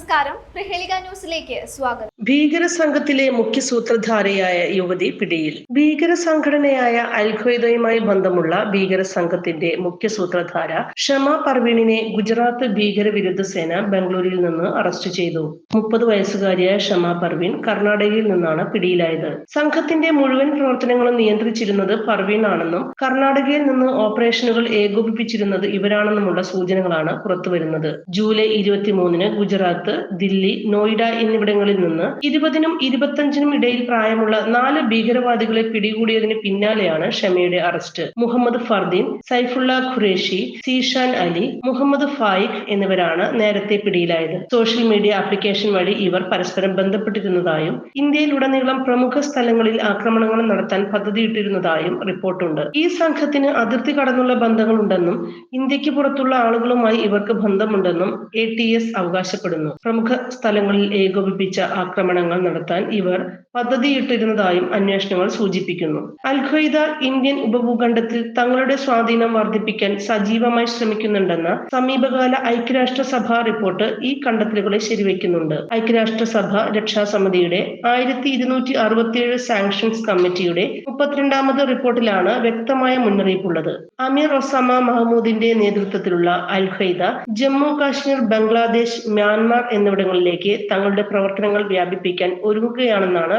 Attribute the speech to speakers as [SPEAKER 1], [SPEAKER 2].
[SPEAKER 1] നമസ്കാരം. പ്രഹേളിക ന്യൂസിലേക്ക് സ്വാഗതം.
[SPEAKER 2] ഭീകര സംഘത്തിലെ മുഖ്യ സൂത്രധാരയായ യുവതി പിടിയിൽ. ഭീകര സംഘടനയായ അൽഖ്വയ്ദയുമായി ബന്ധമുള്ള ഭീകര സംഘത്തിന്റെ മുഖ്യ സൂത്രധാര ഷമ പർവീണിനെ ഗുജറാത്ത് ഭീകരവിരുദ്ധ സേന ബംഗളൂരിൽ നിന്ന് അറസ്റ്റ് ചെയ്തു. മുപ്പത് വയസ്സുകാരിയായ ഷമ പർവീൺ കർണാടകയിൽ നിന്നാണ് പിടിയിലായത്. സംഘത്തിന്റെ മുഴുവൻ പ്രവർത്തനങ്ങളും നിയന്ത്രിച്ചിരുന്നത് പർവീൺ ആണെന്നും കർണാടകയിൽ നിന്ന് ഓപ്പറേഷനുകൾ ഏകോപിപ്പിച്ചിരുന്നത് ഇവരാണെന്നുമുള്ള സൂചനകളാണ് പുറത്തുവരുന്നത്. ജൂലൈ ഇരുപത്തിമൂന്നിന് ഗുജറാത്ത് ദില്ലി നോയിഡ എന്നിവിടങ്ങളിൽ നിന്ന്. ഇരുപതിനും ഇരുപത്തഞ്ചിനും ഇടയിൽ പ്രായമുള്ള നാല് ഭീകരവാദികളെ പിടികൂടിയതിന് പിന്നാലെയാണ് ഷമിയുടെ അറസ്റ്റ്. മുഹമ്മദ് ഫർദീൻ സൈഫുള്ള ഖുറേഷി സീഷാൻ അലി മുഹമ്മദ് ഫായിഖ് എന്നിവരാണ് നേരത്തെ പിടിയിലായത്. സോഷ്യൽ മീഡിയ ആപ്ലിക്കേഷൻ വഴി ഇവർ പരസ്പരം ബന്ധപ്പെട്ടിരുന്നതായും ഇന്ത്യയിലുടനീളം പ്രമുഖ സ്ഥലങ്ങളിൽ ആക്രമണങ്ങൾ നടത്താൻ പദ്ധതിയിട്ടിരുന്നതായും റിപ്പോർട്ടുണ്ട്. ഈ സംഘത്തിന് അതിർത്തി കടന്നുള്ള ബന്ധങ്ങളുണ്ടെന്നും ഇന്ത്യയ്ക്ക് പുറത്തുള്ള ആളുകളുമായി ഇവർക്ക് ബന്ധമുണ്ടെന്നും എ ടി എസ് അവകാശപ്പെടുന്നു. പ്രമുഖ സ്ഥലങ്ങളിൽ ഏകോപിപ്പിച്ച ആക്രമണങ്ങൾ നടത്താൻ ഇവർ പദ്ധതിയിട്ടിരുന്നതായും അന്വേഷണങ്ങൾ സൂചിപ്പിക്കുന്നു. അൽഖയ്ദ ഇന്ത്യൻ ഉപഭൂഖണ്ഡത്തിൽ തങ്ങളുടെ സ്വാധീനം വർദ്ധിപ്പിക്കാൻ സജീവമായി ശ്രമിക്കുന്നുണ്ടെന്ന സമീപകാല ഐക്യരാഷ്ട്രസഭ റിപ്പോർട്ട് ഈ കണ്ടെത്തലുകളെ ശരിവെക്കുന്നുണ്ട് ഐക്യരാഷ്ട്രസഭ രക്ഷാസമിതിയുടെ ആയിരത്തി ഇരുന്നൂറ്റി അറുപത്തിയേഴ് സാങ്ഷൻസ് കമ്മിറ്റിയുടെ മുപ്പത്തിരണ്ടാമത് റിപ്പോർട്ടിലാണ് വ്യക്തമായ മുന്നറിയിപ്പുള്ളത്. അമീർ ഒസാമ മഹമ്മൂദിന്റെ നേതൃത്വത്തിലുള്ള al Qaeda Jammu Kashmir Bangladesh Myanmar എന്നിവിടങ്ങളിലേക്ക് തങ്ങളുടെ പ്രവർത്തനങ്ങൾ വ്യാപിപ്പിക്കാൻ ഒരുങ്ങുകയാണെന്നാണ്